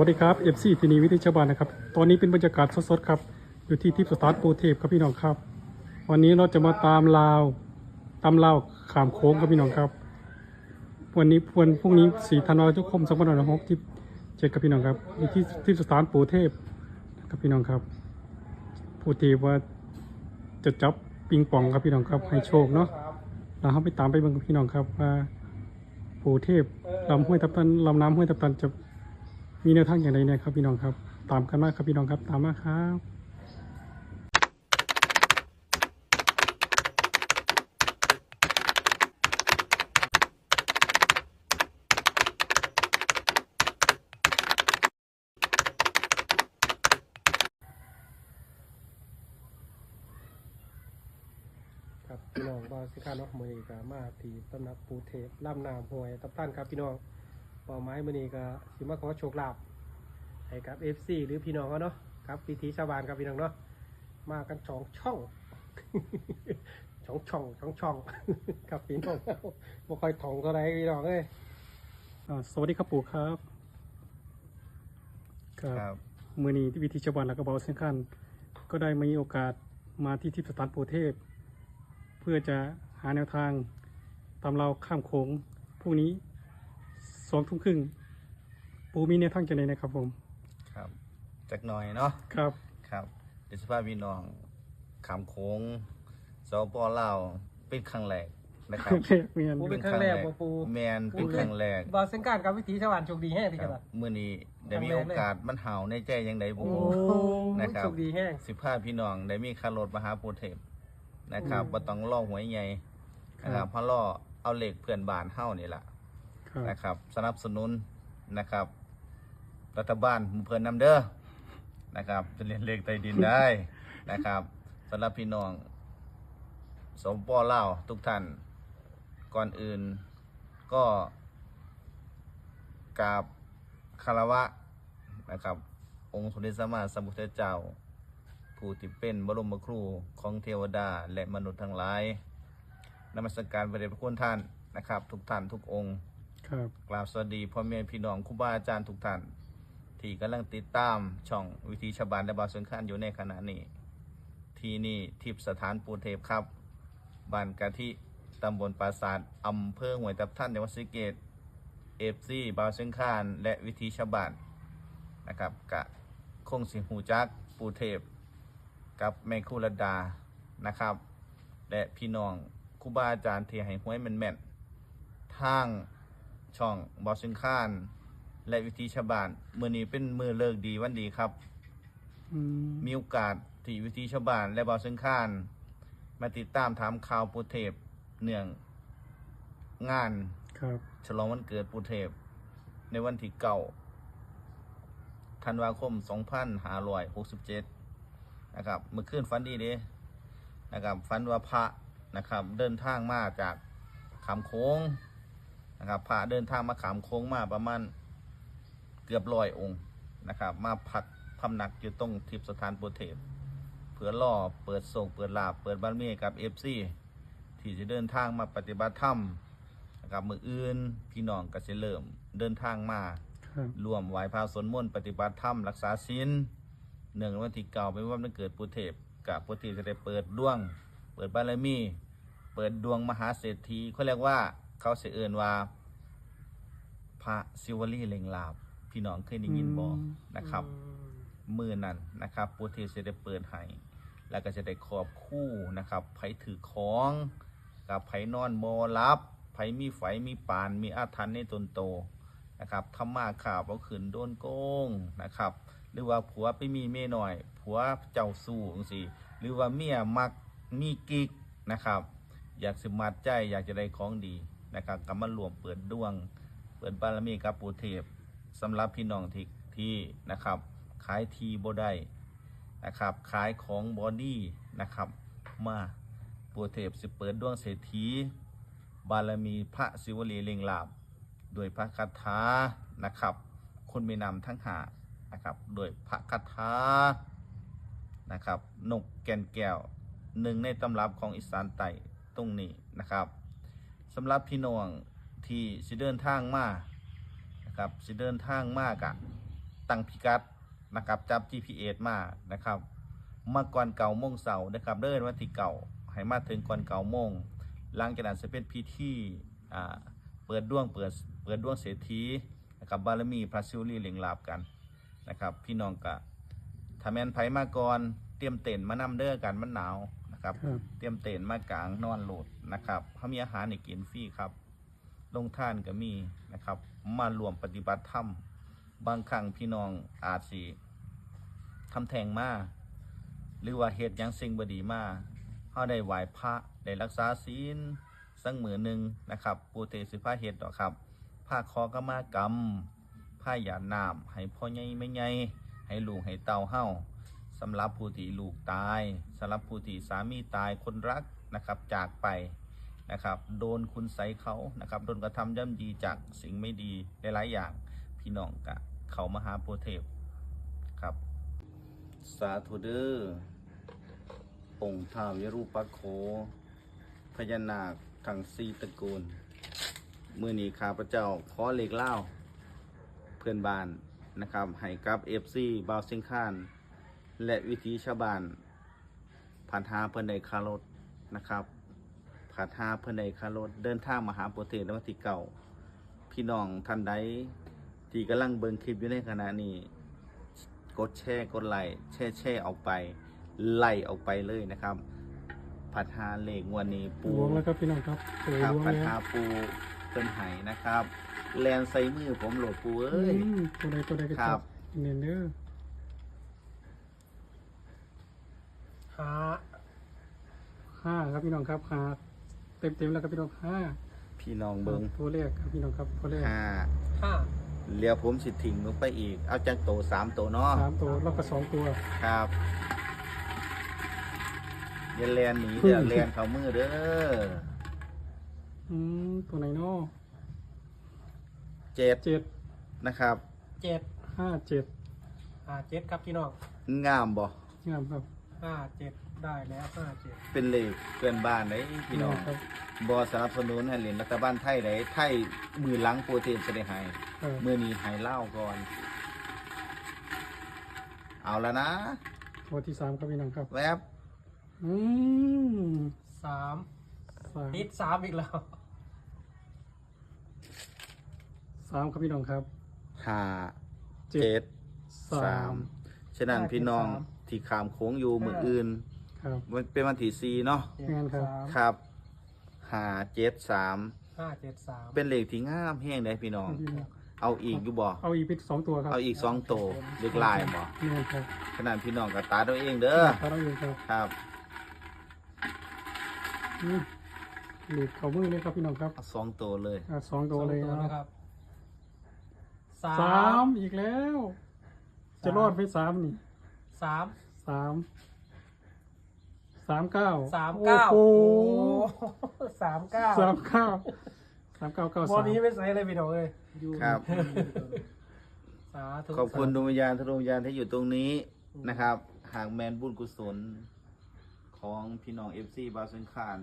วัสดีครับ FC ทีนีวิทยาบาลนะครับ ตอนนี้เป็นบรรยากาศสดๆครับ อยู่ที่ทิพย์สตาร์ทโปรเทปครับพี่น้องครับ วันนี้เราจะมาตามลาว ตามลาวขามโค้งครับพี่น้องครับ วันนี้วันพรุ่งนี้สี่ธันวาคมสองพันห้าร้อยหกสิบเจ็ดครับพี่น้องครับอยู่ที่ทิพย์สตาร์ทโปรเทปครับพี่น้องครับโปรเทปว่าจะจับปิงปองครับพี่น้องครับ ให้โชคเนาะเราเข้าไปตามไปเบิ่งกับพี่น้องครับว่าโปรเทปลำห้วยทับตันลำน้ำห้วยทับตันจะ มีแนวทางอย่างไรเนี่ยครับพี่น้องครับ ตามกันมากครับพี่น้องครับ ตามมาครับครับพี่น้องบาสิคาเนาะมือนี้ก็มาที่ตำหนักปูเทพล่ำน้ำห้วยตับต้านครับพี่น้อง เป้าหมายมื้อนี้ก็สิมาขอโชคลาภให้กับ FC หรือพี่น้องเขาเนาะครับวิถีชาวบ้านครับพี่น้องเนาะมากันสองช่องสองช่องสองช่องครับพี่น้องบ่ค่อยถ่องเท่าไหร่พี่น้องเอ้ยอ่าสวัสดีครับปู่ครับคครับรับมือนี้ที่วิธีชาวบ้านและกระเบาเส้นขันก็ได้มีโอกาสมาที่ทิพย์สถานโปรเทพ เพื่อจะหาแนวทางตามเราข้ามโขงพรุ่งนี้ส องทุ่มครึ่งปูมีแนวทางจะไหนนะครับผม ครับจักหน่อยเนาะครับ ครับเดี๋ยวสภาพพี่น้องขามโค้งสปลาวเป็นครั้งแรกนะครับเมียนปูเป็นครั้งแรกบ่ปูแมนเป็นครั้งแรกบาสิการกับวิถีชาวบ้านโชคดีแห้งที่คกันรับล่ะมื้อนี้ได้มีโอกาสมันเห่าในใจยังไดบ่โอ้นะครับโชคดีแห้งสิพาพี่น้องได้มีคารถมาหาปูเทพนะครับอืมบ่ต้องรอหวยใหญ่นะครับเพราะรอเอาเหล็กเพื่อนบ้านเฮานี่ล่ะ ครับ นะครับ สนับสนุนนะครับ รัฐบาลมเพื่อนนำเด้อนะครับจะเรียนเลขใต้ดินได้นะครับสำหรับพี่น้อง สมปอเล่าวทุกท่านก่อนอื่นก็กราบคารวะนะครับ องค์สมเด็จสมมาสัมพุทธเจ้า ผู้ที่เป็นบรมครูของเทวดาและมนุษย์ทั้งหลายนมัสการพระเดชพระคุณท่านนะครับ ทุกท่านทุกองค์ ครับกราบสวัสดีพ่อแม่พี่น้องครูบาอาจารย์ทุกท่าน ที่กำลังติดตามช่องวิธีชาวบ้านและบาสวนข้านอยู่ในขณะนี้ ที่นี่ทิพยสถานปูเทพครับบ้านกะทิตำบลปราสาทอำเภอห้วยตับท่านจังหวัดสะเกตเอฟซีบาสวนข้านและวิธีชาวบ้านนะครับกะคงสิหูจักปูเทพ กับแม่ครูรดานะครับ และพี่น้องครูบาอาจารย์ที่ให้หวยแม่นๆทาง ช่องบอสินค้าน และวิธีชาวบ้านมือนี้เป็นมือเลิกดีวันดีครับ อืมมีโอกาสที่วิธีชาวบ้านและบอสินค้าน มาติดตามถามข่าวปูเทพเนื่องงาน ครับฉลองวันเกิดปูเทพ ในวันที่เก่าธันวาคม 2567 นะครับเมื่อคืนฝันดีเด้นะครับฝันว่าพระนะครับ เดินทางมาจากขามโค้ง นะครับพระเดินทางมาขามโค้งมาประมาณเกือบร้อยองค์นะครับ มาพักพำหนักอยู่ตรงทิพย์สถานโปรเทพเพื่อล่อเปิดส่งเปิดลาบเปิดบ้านเมีกับเอฟซีที่จะเดินทางมาปฏิบัติธรรมนะครับมืออื่นพี่น้องก็จะเริ่มเดินทางมาครับรวมไหว้พระสวดมนต์ปฏิบัติธรรมรักษาศีลเนื่องในวันที่เก่าเป็นวันเกิดปุเทพกับปุเทพจะได้เปิดดวง เปิดบารมี เปิดดวงมหาเศรษฐีเขาเรียกว่า เขาเสียเอินว่า พระซิวลีเล็งลาบ พี่น้องเคยได้ยินบอกนะครับ มือนั้นนะครับปุเทพจะได้เปิดให้แล้วก็จะได้ขอบคู่นะครับไผถือของกับไผนอนโมรับไผมีไฟมีปานมีอาถรรพ์ในตนโตนะครับทำมาข่าวเอาขืนโดนโกงนะครับ หรือว่าผัวไปมีเมียหน่อย ผัวเจ้าสู้จังซี่หรือว่าเมียมักมีกิ๊กนะครับ อยากสิมัดใจอยากจะได้ของดี นะครับก็มารวมเปิดดวง เปิดบารมีกับปูเทพสำหรับพี่น้องที่ที่นะครับขายทีโบได้นะครับขายของบอดี้นะครับมาปูเทพสิเปิดดวงเศรษฐีบารมีพระศิวลีเล็งลาบโดยพระคาถานะครับคนมีนามทั้งหานะครับโดยพระคาถานะครับนกแก่นแก้วหนึ่งในตำรับของอีสานไต่ตรงนี้นะครับ สำหรับพี่น้องที่สิเดินทางมานะครับสิเดินทางมากะตั้งพิกัดนะครับจับ GPS มานะครับมาก่อนเก่าโมงเสาร์นะครับเดินวันที่เก่าให้มาถึงก่อนเก่าโมงหลังจากนั้นจะเป็นพิธีอ่เปิดดวงเปิดเปิดดวงเศรษฐีนะครับบารมีพระศิวลีเหลียงลาบกันนะครับ พี่น้องกะถ้าแมนไผมาก่อนเตรียมเต็นท์มานำเด้อกันมันหนาว นะครับ ครับเตรียมเต็นท์มากางนอนโหลดนะครับเขามีอาหารให้กินฟรีครับ ลงท่านก็มีนะครับ มารวมปฏิบัติธรรม บางครั้งพี่น้องอาจสิทำแทงมาหรือว่าเหตุหยังสิ่งบดีมาเขาได้ไหว้พระได้รักษาศีลสักมือหนึ่งนะครับปูเตสิผ้าเหตุดอกครับผ้าคอกมากรรมผ้าหยาดน้ำให้พ่อใหญ่ไม่ใหญ่ให้ลูกให้เต่าเฮา สำหรับผู้ที่ลูกตายสำหรับผู้ที่สามีตายคนรักนะครับจากไปนะครับ โดนคุณใสยเขานะครับโดนกระทำย่ำยีจากสิ่งไม่ดีหลายๆอย่างพี่น้องกะเขามหาโปรเทพครับ สาธุเดอองค์ท้าวยรูปักโขพญานาคทั้งสี่ตระกูล มือนี้ข้าพเจ้าขอเลขเล่า เพื่อนบ้านนะครับให้กับเอฟซีบาวซิงคาน และวิธีชาวบ้านผ่านทางเพื่อนในคารถนะครับผาทาเพื่อนใดคารถเดินทางมาหาโปรเทศในวันที่เก่า พี่น้องท่านใดที่กำลังเบิ่งคลิปอยู่ในขณะนี้ กดแชร์กดไลค์แชร์แชร์ออกไป ไล่ออกไปเลยนะครับผาทาเลขงวันนี้ปูหลวงแล้วครับพี่น้องครับโอ้ครับหลวงผาแล้วทาปูเป็นไหนะครับ แลนใส่มือผมโหลดปูเอ้ย อืมตัวใดตัวใดก็ครัจับ บเน้นเด้อาห้าครับพี่น้องครับห้าเต็มเต็มๆแล้วครับพี่น้องห้าพี่น้องเบิ่งตัวแรกครับพี่น้องครับตัวแรกห้าห้าเลี้ยวผมสิทิ้งลงไปอีก เอาจังโตสามโตเนาะสามตัวแล้วก็สองตัวครับอย่าแลนหนีเดี๋ยวแลนเข้ามือเด้ออืมตัวไหนเนาะเจ็ดเจ็ดนะครับเจ็ดห้าเจ็ดห้าเจ็ดครับพี่น้องงามบ่งามครับ ห้าเจ็ดได้แล้วห้าเจ็ดเป็นเลขเพื่อนบ้านได้พี่น้องครับบ่สนับสนุนให้เล่นรัฐบาลไทยได้ไทยมือหลังโปรตีนจะได้ให้เออมือนี้ให้เล่าก่อน เอาแล้วนะตัวที่สามครับพี่น้องครับ แวบอืมสามสามติดสามอีกแล้วสามครับพี่น้องครับห้าเจ็ดเจ็ดสาสามมฉะนั้นพี่น้อง ที่ขามโค้งอยู่มืออื่นครับมันเป็นวันที่สี่เนาะเจ็ดงานครับสามครับห้าเจ็ดสามห้าเจ็ดสามเป็นเลขที่งามแห้งได้พี่น้องพี่น้อง เอาอีกอยู่บ่เอาอีกเป็นสองตัวครับเอาอีกสองโตเล็กลายบ่งานครับขนาดพี่น้องกับตาตัวเองเด้อตาเราเองครับครับ อืมหลุดเขามือเลยครับพี่น้องครับเอาสองโตเลย อะสองตัวเลยสองนะนะครับสาสามมอีกแล้ว จะรอดไปสามนี่สาม สามสามเก้าสามเก้าโอ้โหโอ้สามเก้าสามเก้าสามเก้าเก้าบอสามนี้ไม่ใส่เลยพี่น้องเลยครับ สาธุขอบคุณดวงวิญญาณทุกดวงวิญญาณที่อยู่ตรงนี้นะครับ หากแมนบุญกุศลของพี่น้องเอฟซีบาสังคาร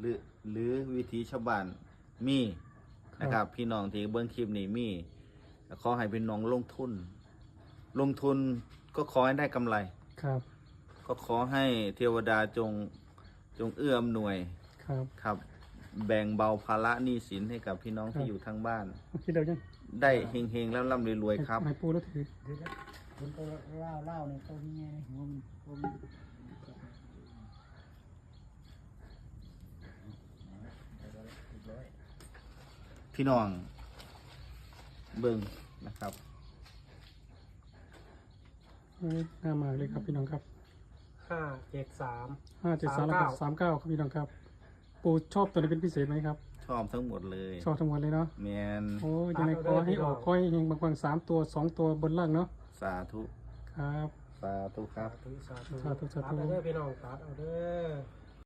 หรือหรือวิธีชาวบ้านมีนะครับ พี่น้องที่เบิ้งคลิปนี้มีขอให้พี่น้องลงทุน ลงทุนก็ขอให้ได้กำไร ครับ ก็ขอให้เทวดาจงจงเอื้ออำนวยครับ ครับ แบ่งเบาภาระหนี้สินให้กับพี่น้องครัที่บอยู่ทางบ้าน คิดเดียวยังได้เฮงๆแล้วร่ำรวยๆครับให้ปูแล้วถือผมก็เล่าเล่าในตัวนี้ไงหัวมันหัวมันพี่น้องเบิ่งนะครับเอ้ย น่ามากเลยครับพี่น้องครับห้าเจ็ดสามห้าเจ็ดสามแล้วก็สามเก้าครับพี่น้องครับ ปูชอบตัวไหนเป็นพิเศษไหมครับ ชอบทั้งหมดเลย ชอบทั้งหมดเลยเนาะแมนโอ้ยยังไงขอให้ออกขอให้เฮงบางคนสามตัวสองตัวบนล่างเนาะสาธุครับ สาธุครับ สาธุสาธุสาธุสาธุตัดเอาเด้อพี่น้องตัดเอาเด้อ